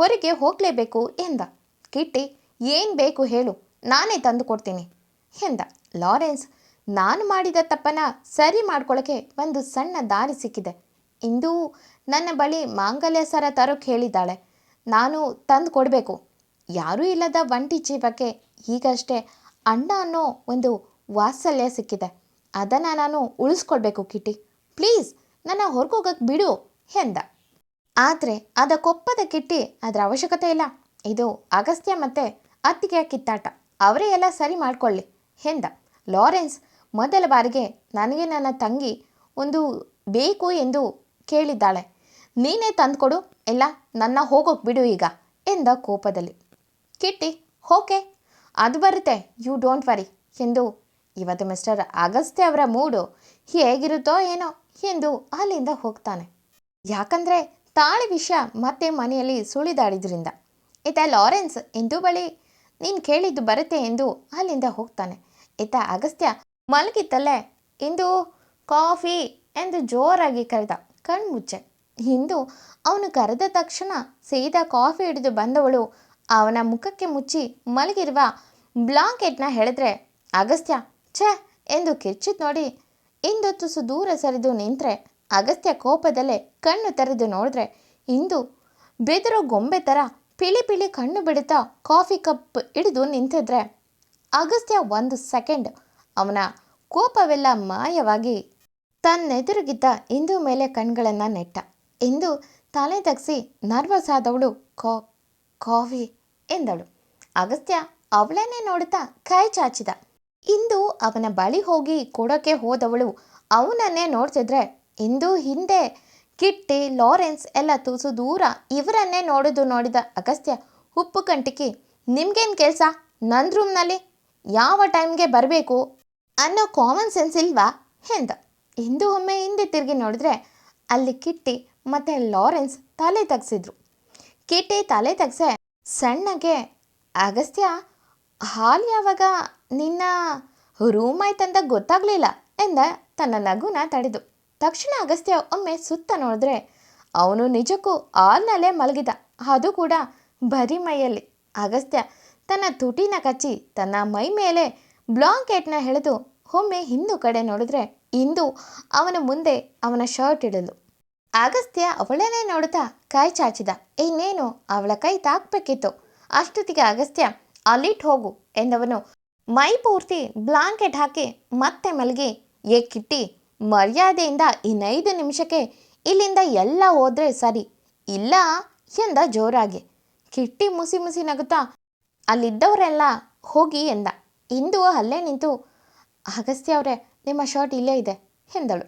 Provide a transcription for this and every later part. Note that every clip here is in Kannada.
ಹೊರಗೆ ಹೋಗಲೇಬೇಕು ಎಂದ. ಕಿಟ್ಟಿ, ಏನು ಬೇಕು ಹೇಳು, ನಾನೇ ತಂದು ಕೊಡ್ತೀನಿ ಎಂದ. ಲಾರೆನ್ಸ್, ನಾನು ಮಾಡಿದ ತಪ್ಪನ ಸರಿ ಮಾಡ್ಕೊಳ್ಳೋಕ್ಕೆ ಒಂದು ಸಣ್ಣ ದಾರಿ ಸಿಕ್ಕಿದೆ. ಇಂದು ನನ್ನ ಬಳಿ ಮಾಂಗಲ್ಯ ಸರ ತರೋಕ್ಕೆ ಹೇಳಿದ್ದಾಳೆ. ನಾನು ತಂದು ಕೊಡಬೇಕು. ಯಾರೂ ಇಲ್ಲದ ಒಂಟಿ ಜೀವಕ್ಕೆ ಈಗಷ್ಟೇ ಅಣ್ಣ ಅನ್ನೋ ಒಂದು ವಾತ್ಸಲ್ಯ ಸಿಕ್ಕಿದೆ. ಅದನ್ನು ನಾನು ಉಳಿಸ್ಕೊಳ್ಬೇಕು ಕಿಟ್ಟಿ. ಪ್ಲೀಸ್, ನನ್ನ ಹೊರಗೋಗಕ್ಕೆ ಬಿಡು ಎಂದ. ಆದರೆ ಅದಕ್ಕೊಪ್ಪದ ಕಿಟ್ಟಿ ಅದರ ಅವಶ್ಯಕತೆ ಇಲ್ಲ. ಇದು ಅಗಸ್ತ್ಯ ಮತ್ತು ಅತ್ತಿಗೆಯ ಕಿತ್ತಾಟ. ಅವರೇ ಎಲ್ಲ ಸರಿ ಮಾಡಿಕೊಳ್ಳಿ ಎಂದ. ಲಾರೆನ್ಸ್ ಮೊದಲ ಬಾರಿಗೆ ನನಗೆ ನನ್ನ ತಂಗಿ ಒಂದು ಬೇಕು ಎಂದು ಕೇಳಿದ್ದಾಳೆ. ನೀನೇ ತಂದುಕೊಡು ಇಲ್ಲ ನನ್ನ ಹೋಗೋಕೆ ಬಿಡು ಈಗ ಎಂದ ಕೋಪದಲ್ಲಿ. ಕಿಟ್ಟಿ, ಓಕೆ, ಅದು ಬರುತ್ತೆ, ಯು ಡೋಂಟ್ ವರಿ ಎಂದು ಇವತ್ತು ಮಿಸ್ಟರ್ ಅಗಸ್ತ್ಯ ಅವರ ಮೂಡು ಹೇಗಿರುತ್ತೋ ಏನೋ ಎಂದು ಅಲ್ಲಿಂದ ಹೋಗ್ತಾನೆ. ಯಾಕಂದರೆ ತಾಳಿ ವಿಷಯ ಮತ್ತೆ ಮನೆಯಲ್ಲಿ ಸುಳಿದಾಡಿದ್ರಿಂದ ಈತ ಲಾರೆನ್ಸ್ ಇಂದು ಬಳಿ? ನೀನು ಕೇಳಿದ್ದು ಬರುತ್ತೆ ಎಂದು ಅಲ್ಲಿಂದ ಹೋಗ್ತಾನೆ. ಈತ ಅಗಸ್ತ್ಯ ಮಲಗಿತ್ತಲ್ಲೇ ಇಂದು ಕಾಫಿ? ಎಂದು ಜೋರಾಗಿ ಕರೆದ ಕಣ್ಮುಚ್ಚೆ. ಇಂದು ಅವನು ಕರೆದ ತಕ್ಷಣ ಸೀದಾ ಕಾಫಿ ಹಿಡಿದು ಬಂದವಳು. ಅವನ ಮುಖಕ್ಕೆ ಮುಚ್ಚಿ ಮಲಗಿರುವ ಬ್ಲಾಂಕೆಟ್ನ ಹೇಳಿದ್ರೆ, ಅಗಸ್ತ್ಯ, ಛೇ! ಎಂದು ಕಿರ್ಚಿದ್ ನೋಡಿ ಇಂದು ತುಸು ದೂರ ಸರಿದು ನಿಂತರೆ ಅಗಸ್ತ್ಯ ಕೋಪದಲ್ಲೇ ಕಣ್ಣು ತೆರೆದು ನೋಡಿದ್ರೆ ಇಂದು ಬೆದರೋ ಗೊಂಬೆ ಥರ ಪಿಳಿ ಪಿಳಿ ಕಣ್ಣು ಬಿಡುತ್ತಾ ಕಾಫಿ ಕಪ್ ಹಿಡಿದು ನಿಂತಿದ್ರೆ ಅಗಸ್ತ್ಯ ಒಂದು ಸೆಕೆಂಡ್ ಅವನ ಕೋಪವೆಲ್ಲ ಮಾಯವಾಗಿ ತನ್ನೆದುರುಗಿದ್ದ ಇಂದು ಮೇಲೆ ಕಣ್ಗಳನ್ನು ನೆಟ್ಟ. ಇಂದು ತಲೆ ತಗ್ಸಿ ನರ್ವಸ್ ಆದವಳು ಕಾ, ಕಾಫಿ ಎಂದಳು. ಅಗಸ್ತ್ಯ ಅವಳನ್ನೇ ನೋಡುತ್ತಾ ಕೈ ಚಾಚಿದ. ಇಂದು ಅವನ ಬಳಿ ಹೋಗಿ ಕೊಡೋಕೆ ಹೋದವಳು ಅವನನ್ನೇ ನೋಡ್ತಿದ್ರೆ ಇಂದು ಹಿಂದೆ ಕಿಟ್ಟಿ, ಲಾರೆನ್ಸ್ ಎಲ್ಲ ತುಸು ದೂರ ಇವರನ್ನೇ ನೋಡೋದು ನೋಡಿದ ಅಗಸ್ತ್ಯ ಉಪ್ಪು ಕಂಟಿಕಿ, ನಿಮ್ಗೇನು ಕೆಲಸ? ನನ್ನ ರೂಮ್ನಲ್ಲಿ ಯಾವ ಟೈಮ್ಗೆ ಬರಬೇಕು? ಅನ್ನೋ ಕಾಮನ್ ಸೆನ್ಸ್ ಇಲ್ವಾ? ಎಂದ. ಇಂದು ಒಮ್ಮೆ ಹಿಂದೆ ತಿರುಗಿ ನೋಡಿದ್ರೆ ಅಲ್ಲಿ ಕಿಟ್ಟಿ ಮತ್ತು ಲಾರೆನ್ಸ್ ತಲೆ ತಗ್ಸಿದ್ರು. ಕಿಟ್ಟಿ ತಲೆ ತಗ್ಸೆ ಸಣ್ಣಗೆ, ಅಗಸ್ತ್ಯ, ಹಾಲು ಯಾವಾಗ ನಿನ್ನ ರೂಮ್ ಆಯ್ತಂತ ಗೊತ್ತಾಗಲಿಲ್ಲ ಎಂದ ತನ್ನ ನಗುನ ತಡೆದು. ತಕ್ಷಣ ಅಗಸ್ತ್ಯ ಒಮ್ಮೆ ಸುತ್ತ ನೋಡಿದ್ರೆ ಅವನು ನಿಜಕ್ಕೂ ಆಲ್ನಲ್ಲೇ ಮಲಗಿದ. ಅದು ಕೂಡ ಬರೀ ಮೈಯಲ್ಲಿ. ಅಗಸ್ತ್ಯ ತನ್ನ ತುಟಿನ ಕಚ್ಚಿ ತನ್ನ ಮೈ ಮೇಲೆ ಬ್ಲಾಂಕೆಟ್ನ ಎಳೆದು ಒಮ್ಮೆ ಹಿಂದು ಕಡೆ ನೋಡಿದ್ರೆ ಇಂದು ಅವನ ಮುಂದೆ ಅವನ ಶರ್ಟ್ ಇಡಲು. ಅಗಸ್ತ್ಯ ಅವಳನ್ನೇ ನೋಡುತ್ತಾ ಕೈ ಚಾಚಿದ. ಇನ್ನೇನು? ಅವಳ ಕೈ ತಾಕ್ಬೇಕಿತ್ತು. ಅಷ್ಟೊತ್ತಿಗೆ ಅಗಸ್ತ್ಯ ಅಲ್ಲಿಟ್ಟು ಹೋಗು ಎಂದವನು ಮೈ ಪೂರ್ತಿ ಬ್ಲಾಂಕೆಟ್ ಹಾಕಿ ಮತ್ತೆ ಮಲಗಿ ಏ ಕಿಟ್ಟಿ ಮರ್ಯಾದೆಯಿಂದ ಇನ್ನೈದು ನಿಮಿಷಕ್ಕೆ ಇಲ್ಲಿಂದ ಎಲ್ಲ ಹೋದ್ರೆ ಸರಿ, ಇಲ್ಲ ಎಂದ ಜೋರಾಗಿ. ಕಿಟ್ಟಿ ಮುಸಿ ಮುಸಿ ನಗುತ್ತಾ, ಅಲ್ಲಿದ್ದವರೆಲ್ಲ ಹೋಗಿ ಎಂದ. ಇಂದು ಅಲ್ಲೇ ನಿಂತು ಅಗಸ್ತ್ಯ ಅವರೇ, ನಿಮ್ಮ ಶರ್ಟ್ ಇಲ್ಲೇ ಇದೆ, ಎಂದಳು.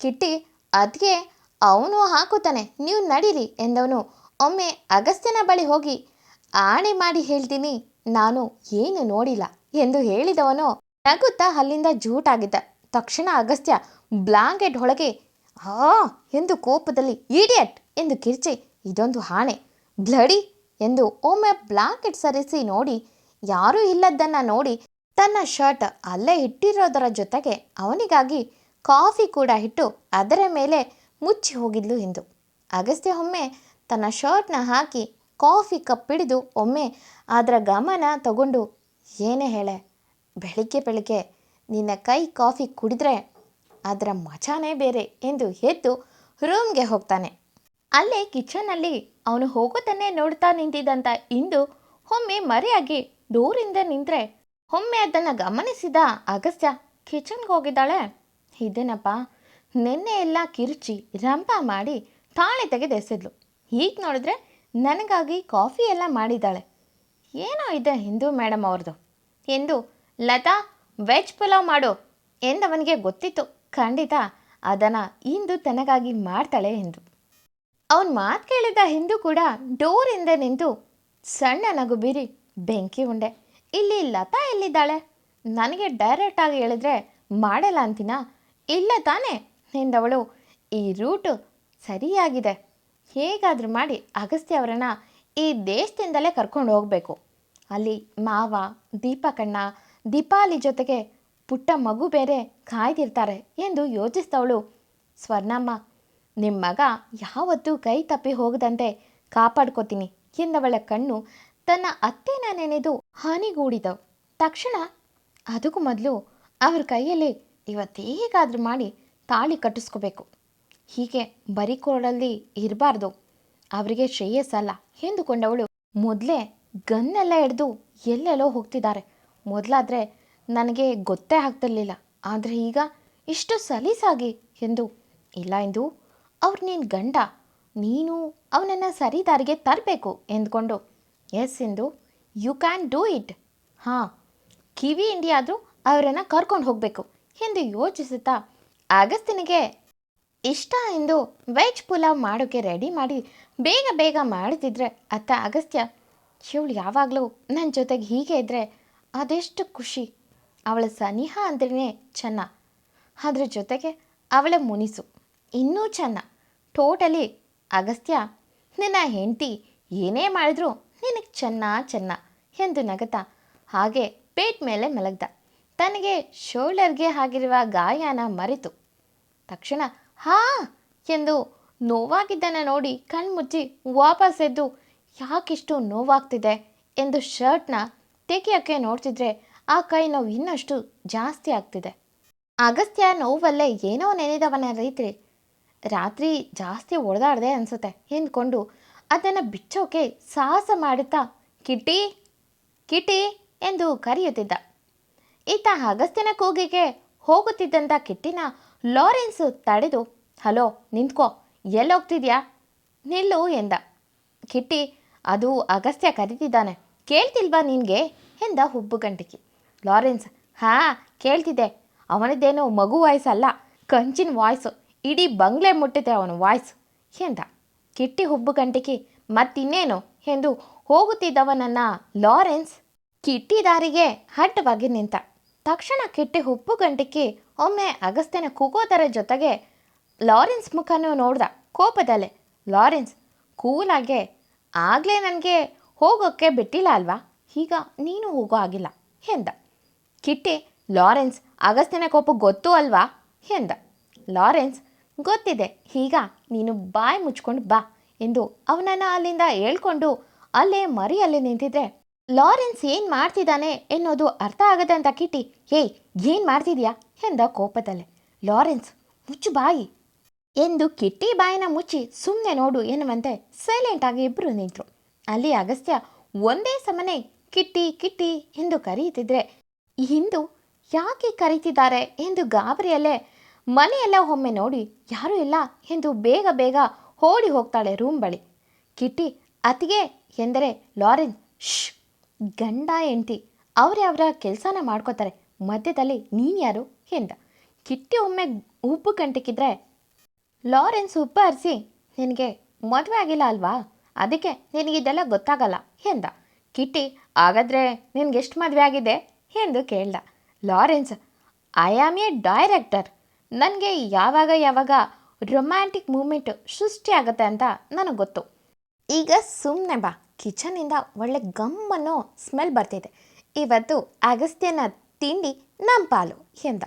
ಕಿಟ್ಟಿ ಅದಕ್ಕೆ ಅವನು ಹಾಕುತ್ತಾನೆ, ನೀವು ನಡೀರಿ, ಎಂದವನು. ಒಮ್ಮೆ ಅಗಸ್ತ್ಯನ ಬಳಿ ಹೋಗಿ ಆಣೆ ಮಾಡಿ ಹೇಳ್ತೀನಿ, ನಾನು ಏನು ನೋಡಿಲ್ಲ, ಎಂದು ಹೇಳಿದವನು ನಗುತ್ತಾ ಅಲ್ಲಿಂದ ಜೂಟಾಗಿದ್ದ. ತಕ್ಷಣ ಅಗಸ್ತ್ಯ ಬ್ಲಾಂಕೆಟ್ ಒಳಗೆ, ಆ, ಎಂದು ಕೋಪದಲ್ಲಿ, ಇಡಿಯಟ್ ಎಂದು ಕಿರ್ಚಿ, ಇದೊಂದು ಹಾಣೆ, ಬ್ಲಡಿ ಎಂದು ಒಮ್ಮೆ ಬ್ಲಾಂಕೆಟ್ ಸರಿಸಿ ನೋಡಿ, ಯಾರೂ ಇಲ್ಲದ್ದನ್ನು ನೋಡಿ, ತನ್ನ ಶರ್ಟ್ ಅಲ್ಲೇ ಇಟ್ಟಿರೋದರ ಜೊತೆಗೆ ಅವನಿಗಾಗಿ ಕಾಫಿ ಕೂಡ ಇಟ್ಟು ಅದರ ಮೇಲೆ ಮುಚ್ಚಿ ಹೋಗಿದ್ಲು ಎಂದು ಅಗಸ್ತ್ಯ ಒಮ್ಮೆ ತನ್ನ ಶರ್ಟ್ನ ಹಾಕಿ ಕಾಫಿ ಕಪ್ ಹಿಡಿದು ಒಮ್ಮೆ ಅದರ ಗಮನ ತಗೊಂಡು, ಏನೇ ಹೇಳೆ, ಬೆಳಿಗ್ಗೆ ಬೆಳಿಗ್ಗೆ ನಿನ್ನ ಕೈ ಕಾಫಿ ಕುಡಿದ್ರೆ ಅದರ ಮಜಾನೇ ಬೇರೆ ಎಂದು ಎದ್ದು ರೂಮ್ಗೆ ಹೋಗ್ತಾನೆ. ಅಲ್ಲೇ ಕಿಚನಲ್ಲಿ ಅವನು ಹೋಗೋದನ್ನೇ ನೋಡ್ತಾ ನಿಂತಿದ್ದಂತ ಇಂದು ಒಮ್ಮೆ ಮರೆಯಾಗಿ ದೂರಿಂದ ನಿಂತರೆ ಒಮ್ಮೆ ಅದನ್ನು ಗಮನಿಸಿದ ಅಗಸ್ತ್ಯ ಕಿಚನ್ಗೆ ಹೋಗಿದ್ದಾಳೆ. ಇದೇನಪ್ಪ, ನಿನ್ನೆ ಎಲ್ಲ ಕಿರುಚಿ, ರಂಪ ಮಾಡಿ ತಾಳೆ ತೆಗೆದು ಎಸೆದ್ಲು. ಈಗ ನೋಡಿದ್ರೆ ನನಗಾಗಿ ಕಾಫಿ ಎಲ್ಲ ಮಾಡಿದ್ದಾಳೆ. ಏನೋ ಇದೆ ಹಿಂದೂ ಮೇಡಮ್ ಅವ್ರದ್ದು ಎಂದು ಲತಾ, ವೆಜ್ ಪುಲಾವ್ ಮಾಡು ಎಂದವನಿಗೆ ಗೊತ್ತಿತ್ತು. ಖಂಡಿತ, ಅದನ್ನು ಇಂದು ತನಗಾಗಿ ಮಾಡ್ತಾಳೆ ಎಂದು ಅವನ ಮಾತು ಕೇಳಿದ ಹಿಂದೂ ಕೂಡ ಡೋರಿಂದ ನಿಂತು ಸಣ್ಣ ನಗು ಬೀರಿ ಬೆಂಕಿ ಉಂಡೆ. ಇಲ್ಲಿ ಲತಾ ಎಲ್ಲಿದ್ದಾಳೆ? ನನಗೆ ಡೈರೆಕ್ಟಾಗಿ ಹೇಳಿದ್ರೆ ಮಾಡಲ್ಲ ಅಂತೀನಾ? ಇಲ್ಲ ತಾನೇ, ಎಂದವಳು. ಈ ರೂಟು ಸರಿಯಾಗಿದೆ. ಹೇಗಾದರೂ ಮಾಡಿ ಅಗಸ್ತ್ಯ ಅವರನ್ನ ಈ ದೇಶದಿಂದಲೇ ಕರ್ಕೊಂಡು ಹೋಗಬೇಕು. ಅಲ್ಲಿ ಮಾವ, ದೀಪಕಣ್ಣ, ದೀಪಾಲಿ ಜೊತೆಗೆ ಪುಟ್ಟ ಮಗು ಬೇರೆ ಕಾಯ್ದಿರ್ತಾರೆ ಎಂದು ಯೋಚಿಸಿದವಳು ಸ್ವರ್ಣಮ್ಮ ನಿಮ್ಮ ಮಗ ಯಾವತ್ತೂ ಕೈ ತಪ್ಪಿ ಹೋಗದಂತೆ ಕಾಪಾಡ್ಕೋತೀನಿ ಎಂದವಳ ಕಣ್ಣು ತನ್ನ ಅತ್ತೆನ ನೆನೆದು ಹಾನಿಗೂಡಿದವು. ತಕ್ಷಣ ಅದಕ್ಕೂ ಮೊದಲು ಅವ್ರ ಕೈಯಲ್ಲಿ ಇವತ್ತೇಗಾದರೂ ಮಾಡಿ ತಾಳಿ ಕಟ್ಟಿಸ್ಕೋಬೇಕು. ಹೀಗೆ ಬರಿಕೋಡಲ್ಲಿ ಇರಬಾರ್ದು. ಅವರಿಗೆ ಶ್ರೇಯಸ್ಸಲ್ಲ ಎಂದುಕೊಂಡವಳು. ಮೊದಲೇ ಗನ್ನೆಲ್ಲ ಹಿಡಿದು ಎಲ್ಲೆಲ್ಲೋ ಹೋಗ್ತಿದ್ದಾರೆ. ಮೊದಲಾದರೆ ನನಗೆ ಗೊತ್ತೇ ಆಗ್ತಿರ್ಲಿಲ್ಲ. ಆದರೆ ಈಗ ಇಷ್ಟು ಸಲೀಸಾಗಿ ಎಂದು, ಇಲ್ಲ ಎಂದು ಅವ್ರು ನೀನು ಗಂಡ, ನೀನು ಅವನನ್ನು ಸರಿ ದಾರಿಗೆ ತರಬೇಕು ಎಂದ್ಕೊಂಡು ಎಸ್ ಎಂದು ಯು ಕ್ಯಾನ್ ಡೂ ಇಟ್ ಹಾಂ, ಕಿವಿ ಇಂಡಿಯಾದರೂ ಅವರನ್ನು ಕರ್ಕೊಂಡು ಹೋಗಬೇಕು ಎಂದು ಯೋಚಿಸುತ್ತಾ ಆಗಸ್ತಿನಿಗೆ, ಇಷ್ಟ ಎಂದು ವೆಜ್ ಪುಲಾವ್ ಮಾಡೋಕ್ಕೆ ರೆಡಿ ಮಾಡಿ ಬೇಗ ಬೇಗ ಮಾಡುತ್ತಿದ್ರೆ ಅತ್ತ ಅಗಸ್ತ್ಯ ಇವಳು ಯಾವಾಗಲೂ ನನ್ನ ಜೊತೆಗೆ ಹೀಗೆ ಇದ್ದರೆ ಅದೆಷ್ಟು ಖುಷಿ. ಅವಳ ಸನಿಹ ಅಂದ್ರೇ ಚೆನ್ನ. ಅದ್ರ ಜೊತೆಗೆ ಅವಳ ಮುನಿಸು ಇನ್ನೂ ಚೆನ್ನ. ಟೋಟಲಿ ಅಗಸ್ತ್ಯ, ನಿನ್ನ ಹೆಂಡತಿ ಏನೇ ಮಾಡಿದ್ರು ನಿನಗೆ ಚೆನ್ನ ಚೆನ್ನ ಎಂದು ನಗತ. ಹಾಗೆ ಪೇಟ್ ಮೇಲೆ ಮಲಗ್ದ. ತನಗೆ ಶೋಲ್ಡರ್ಗೆ ಆಗಿರುವ ಗಾಯನ ಮರೆತು. ತಕ್ಷಣ ಹಾ ಎಂದು ನೋವಾಗಿದ್ದನ್ನು ನೋಡಿ ಕಣ್ಮುಚ್ಚಿ ವಾಪಸ್ ಎದ್ದು, ಯಾಕಿಷ್ಟು ನೋವಾಗ್ತಿದೆ ಎಂದು ಶರ್ಟ್ನ ತೆಗೆಯೋಕ್ಕೆ ನೋಡ್ತಿದ್ರೆ ಆ ಕೈ ನೋವು ಇನ್ನಷ್ಟು ಜಾಸ್ತಿ ಆಗ್ತಿದೆ. ಅಗಸ್ತ್ಯ ನೋವಲ್ಲೇ ಏನೋ ನೆನೆದವನ ರೈತ್ರಿ ರಾತ್ರಿ ಜಾಸ್ತಿ ಒಡೆದಾಡ್ದೆ ಅನಿಸುತ್ತೆ. ಎಂದ್ಕೊಂಡು ಅದನ್ನು ಬಿಚ್ಚೋಕೆ ಸಾಹಸ ಮಾಡುತ್ತಾ ಕಿಟಿ ಕಿಟಿ ಎಂದು ಕರೆಯುತ್ತಿದ್ದ. ಈತ ಅಗಸ್ತ್ಯನ ಕೂಗಿಗೆ ಹೋಗುತ್ತಿದ್ದಂಥ ಕಿಟ್ಟಿನ ಲಾರೆನ್ಸ್ ತಡೆದು, ಹಲೋ, ನಿಂತ್ಕೋ, ಎಲ್ಲೋಗ್ತಿದ್ಯಾ? ನಿಲ್ಲು ಎಂದ. ಕಿಟ್ಟಿ, ಅದು ಅಗಸ್ತ್ಯ ಕರೀತಿದ್ದಾನೆ. ಕೇಳ್ತಿಲ್ವಾ ನಿನಗೆ? ಎಂದ ಹುಬ್ಬು ಗಂಟಿಕಿ ಲಾರೆನ್ಸ್. ಹಾ, ಕೇಳ್ತಿದ್ದೆ. ಅವನದ್ದೇನೋ ಮಗು ವಾಯ್ಸ್ ಅಲ್ಲ, ಕಂಚಿನ ವಾಯ್ಸು ಇಡೀ ಬಂಗ್ಲೆ ಮುಟ್ಟಿದೆ ಅವನ ವಾಯ್ಸ್ ಎಂದ? ಕಿಟ್ಟಿ ಹುಬ್ಬು ಗಂಟಿಕಿ ಮತ್ತಿನ್ನೇನು? ಎಂದು ಹೋಗುತ್ತಿದ್ದವನನ್ನ ಲಾರೆನ್ಸ್ ಕಿಟ್ಟಿ ದಾರಿಗೆ ಹಡ್ಡವಾಗಿ ನಿಂತ. ತಕ್ಷಣ ಕಿಟ್ಟಿ ಹುಬ್ಬು ಗಂಟಿಕಿ ಒಮ್ಮೆ ಅಗಸ್ತ್ಯನ ಕೂಗೋದರ ಜೊತೆಗೆ ಲಾರೆನ್ಸ್ ಮುಖನೂ ನೋಡ್ದ. ಕೋಪದಲ್ಲೇ, ಲಾರೆನ್ಸ್ ಕೂಲಾಗೆ ಆಗಲೇ ನನಗೆ ಹೋಗೋಕ್ಕೆ ಬಿಟ್ಟಿಲ್ಲ ಅಲ್ವಾ? ಈಗ ನೀನು ಹೋಗೋ ಆಗಿಲ್ಲ ಎಂದ. ಕಿಟ್ಟಿ, ಲಾರೆನ್ಸ್, ಅಗಸ್ತ್ಯನ ಕೋಪ ಗೊತ್ತು ಅಲ್ವಾ? ಎಂದ. ಲಾರೆನ್ಸ್, ಗೊತ್ತಿದೆ. ಈಗ ನೀನು ಬಾಯಿ ಮುಚ್ಕೊಂಡು ಬಾ ಎಂದು ಅವನನ್ನು ಅಲ್ಲಿಂದ ಹೇಳ್ಕೊಂಡು ಅಲ್ಲೇ ಮರಿಯಲ್ಲಿ ನಿಂತಿದ್ರೆ, ಲಾರೆನ್ಸ್ ಏನು ಮಾಡ್ತಿದ್ದಾನೆ ಎನ್ನೋದು ಅರ್ಥ ಆಗದೆ ಅಂತ ಕಿಟ್ಟಿ, ಏಯ್, ಏನು ಮಾಡ್ತಿದ್ಯಾ? ಎಂದ ಕೋಪದಲ್ಲೇ. ಲಾರೆನ್ಸ್, ಮುಚ್ಚು ಬಾಯಿ ಎಂದು ಕಿಟ್ಟಿ ಬಾಯಿನ ಮುಚ್ಚಿ ಸುಮ್ಮನೆ ನೋಡು ಎನ್ನುವಂತೆ ಸೈಲೆಂಟಾಗಿ ಇಬ್ಬರು ನಿಂತರು. ಅಲ್ಲಿ ಅಗಸ್ತ್ಯ ಒಂದೇ ಸಮನೆ ಕಿಟ್ಟಿ ಕಿಟ್ಟಿ ಎಂದು ಕರೆಯುತ್ತಿದ್ರೆ ಹಿಂದು ಯಾಕೆ ಕರೀತಿದ್ದಾರೆ ಎಂದು ಗಾಬರಿಯಲ್ಲೇ ಮನೆಯೆಲ್ಲ ಒಮ್ಮೆ ನೋಡಿ ಯಾರೂ ಇಲ್ಲ ಎಂದು ಬೇಗ ಬೇಗ ಓಡಿ ಹೋಗ್ತಾಳೆ ರೂಮ್ ಬಳಿ. ಕಿಟ್ಟಿ ಅತಿಗೆ ಎಂದರೆ ಲಾರೆನ್ಸ್ ಶ್ ಗಂಡ ಎಂಟಿ ಅವರೇ ಅವರ ಕೆಲಸನ ಮಾಡ್ಕೋತಾರೆ, ಮಧ್ಯದಲ್ಲಿ ನೀನು ಯಾರು? ಎಂದ. ಕಿಟ್ಟಿ ಒಮ್ಮೆ ಉಪ್ಪು ಕಂಟಿಕ್ಕಿದ್ರೆ ಲಾರೆನ್ಸ್ ಉಪ್ಪು ಹರಿಸಿ, ನಿನಗೆ ಮದುವೆ ಆಗಿಲ್ಲ ಅಲ್ವಾ? ಅದಕ್ಕೆ ನಿನಗಿದೆಲ್ಲ ಗೊತ್ತಾಗಲ್ಲ. ಎಂದ. ಕಿಟ್ಟಿ, ಹಾಗಾದರೆ ನಿನಗೆಷ್ಟು ಮದುವೆ ಆಗಿದೆ? ಎಂದು ಕೇಳ್ದ. Lawrence I am a director ನನಗೆ ಯಾವಾಗ ಯಾವಾಗ ರೊಮ್ಯಾಂಟಿಕ್ ಮೂಮೆಂಟ್ ಸೃಷ್ಟಿ ಆಗುತ್ತೆ ಅಂತ ನನಗೆ ಗೊತ್ತು. ಈಗ ಸುಮ್ಮನೆ ಬಾ. ಕಿಚನಿಂದ ಒಳ್ಳೆ ಗಮ್ ಅನ್ನೋ ಸ್ಮೆಲ್ ಬರ್ತಿದೆ. ಇವತ್ತು ಅಗಸ್ತ್ಯನ ತಿಂಡಿ ನಮ್ಮ ಪಾಲು ಎಂದ.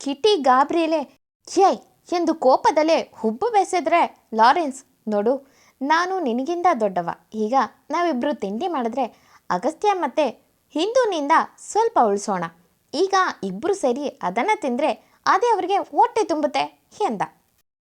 ಕಿಟಿ ಗಾಬ್ರಿಯಲೆ ಏಯ್ ಎಂದು ಕೋಪದಲ್ಲೇ ಹುಬ್ಬು ಬೆಸೆದ್ರೆ ಲಾರೆನ್ಸ್, ನೋಡು, ನಾನು ನಿನಗಿಂತ ದೊಡ್ಡವ. ಈಗ ನಾವಿಬ್ಬರು ತಿಂಡಿ ಮಾಡಿದ್ರೆ ಅಗಸ್ತ್ಯ ಮತ್ತೆ ಹಿಂದೂನಿಂದ ಸ್ವಲ್ಪ ಉಳಿಸೋಣ. ಈಗ ಇಬ್ಬರು ಸೇರಿ ಅದನ್ನು ತಿಂದರೆ ಅದೇ ಅವರಿಗೆ ಹೊಟ್ಟೆ ತುಂಬುತ್ತೆ ಎಂದ.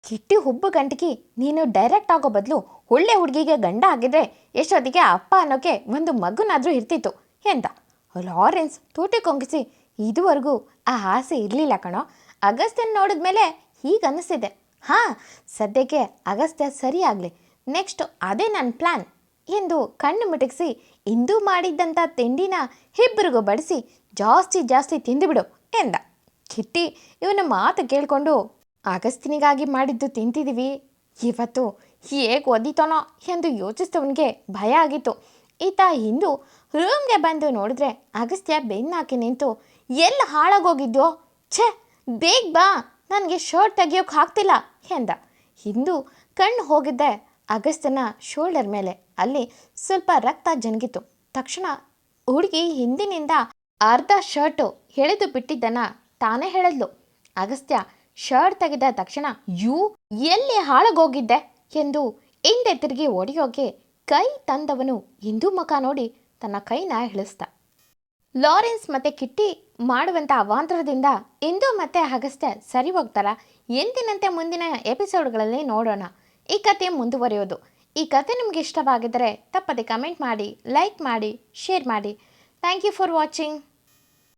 ಕಿಟ್ಟಿ ಹುಬ್ಬು ಗಂಟಿಗೆ ನೀನು ಡೈರೆಕ್ಟ್ ಆಗೋ ಬದಲು ಒಳ್ಳೆ ಹುಡುಗಿಗೆ ಗಂಡ ಆಗಿದ್ರೆ ಎಷ್ಟೊತ್ತಿಗೆ ಅಪ್ಪ ಅನ್ನೋಕೆ ಒಂದು ಮಗುನಾದರೂ ಇರ್ತಿತ್ತು ಎಂದ. ಲಾರೆನ್ಸ್ ತೂಟಿ ಕೊಂಗಿಸಿ, ಇದುವರೆಗೂ ಆ ಆಸೆ ಇರಲಿಲ್ಲ ಕಣೋ. ಅಗಸ್ತ್ಯನ ನೋಡಿದ್ಮೇಲೆ ಹೀಗೆ ಅನ್ನಿಸ್ತಿದೆ. ಹಾಂ, ಸದ್ಯಕ್ಕೆ ಅಗಸ್ತ್ಯ ಸರಿಯಾಗಲಿ. ನೆಕ್ಸ್ಟ್ ಅದೇ ನನ್ನ ಪ್ಲ್ಯಾನ್ ಎಂದು ಕಣ್ಣು ಮುಟಕಿಸಿ ಇಂದು ಮಾಡಿದ್ದಂಥ ತಿಂಡಿನ ಇಬ್ಬರಿಗೂ ಬಡಿಸಿ ಜಾಸ್ತಿ ಜಾಸ್ತಿ ತಿಂದುಬಿಡು ಎಂದ. ಕಿಟ್ಟಿ ಇವನ ಮಾತು ಕೇಳಿಕೊಂಡು ಅಗಸ್ತಿನಿಗಾಗಿ ಮಾಡಿದ್ದು ತಿಂತಿದ್ದೀವಿ ಇವತ್ತು ಹೇಗೆ ಒದಿತಾನೋ ಎಂದು ಯೋಚಿಸಿದವನಿಗೆ ಭಯ ಆಗಿತ್ತು. ಈತ ಇಂದು ರೂಮ್ಗೆ ಬಂದು ನೋಡಿದ್ರೆ ಅಗಸ್ತ್ಯ ಬೆನ್ನಾಕಿ ನಿಂತು ಎಲ್ಲಿ ಹಾಳಾಗೋಗಿದ್ಯೋ? ಛೇ, ಬೇಗ ಬಾ. ನನಗೆ ಶರ್ಟ್ ತೆಗಿಯೋಕೆ ಹಾಕ್ತಿಲ್ಲ ಎಂದ. ಹಿಂದೂ ಕಣ್ಣು ಹೋಗಿದ್ದೆ ಅಗಸ್ತ್ಯನ ಶೋಲ್ಡರ್ ಮೇಲೆ ಅಲ್ಲಿ ಸ್ವಲ್ಪ ರಕ್ತ ಜನ್ಗಿತು. ತಕ್ಷಣ ಹುಡುಗಿ ಹಿಂದಿನಿಂದ ಅರ್ಧ ಶರ್ಟು ಎಳೆದು ಬಿಟ್ಟಿದ್ದನ್ನ ತಾನೇ ಹೇಳಿದ್ಲು. ಅಗಸ್ತ್ಯ ಶರ್ಟ್ ತೆಗೆದ ತಕ್ಷಣ, ಯೂ, ಎಲ್ಲಿ ಹಾಳಗೋಗಿದ್ದೆ ಎಂದು ಹಿಂದೆ ತಿರುಗಿ ಒಡೆಯೋಕೆ ಕೈ ತಂದವನು ಹಿಂದೂ ಮುಖ ನೋಡಿ ತನ್ನ ಕೈನ ಇಳಿಸ್ದ ಲಾರೆನ್ಸ್ ಮತ್ತೆ ಕಿಟ್ಟಿ ಮಾಡುವಂಥ ಅವಾಂತರದಿಂದ ಇಂದು ಮತ್ತೆ ಅಗಸ್ತ್ಯ ಸರಿ ಹೋಗ್ತಾರ? ಎಂದಿನಂತೆ ಮುಂದಿನ ಎಪಿಸೋಡ್ಗಳಲ್ಲಿ ನೋಡೋಣ. ಈ ಕಥೆ ಮುಂದುವರಿಯೋದು. ಈ ಕತೆ ನಿಮಗೆ ಇಷ್ಟವಾಗಿದ್ದರೆ ತಪ್ಪದೆ ಕಮೆಂಟ್ ಮಾಡಿ, ಲೈಕ್ ಮಾಡಿ, ಶೇರ್ ಮಾಡಿ. Thank you for watching.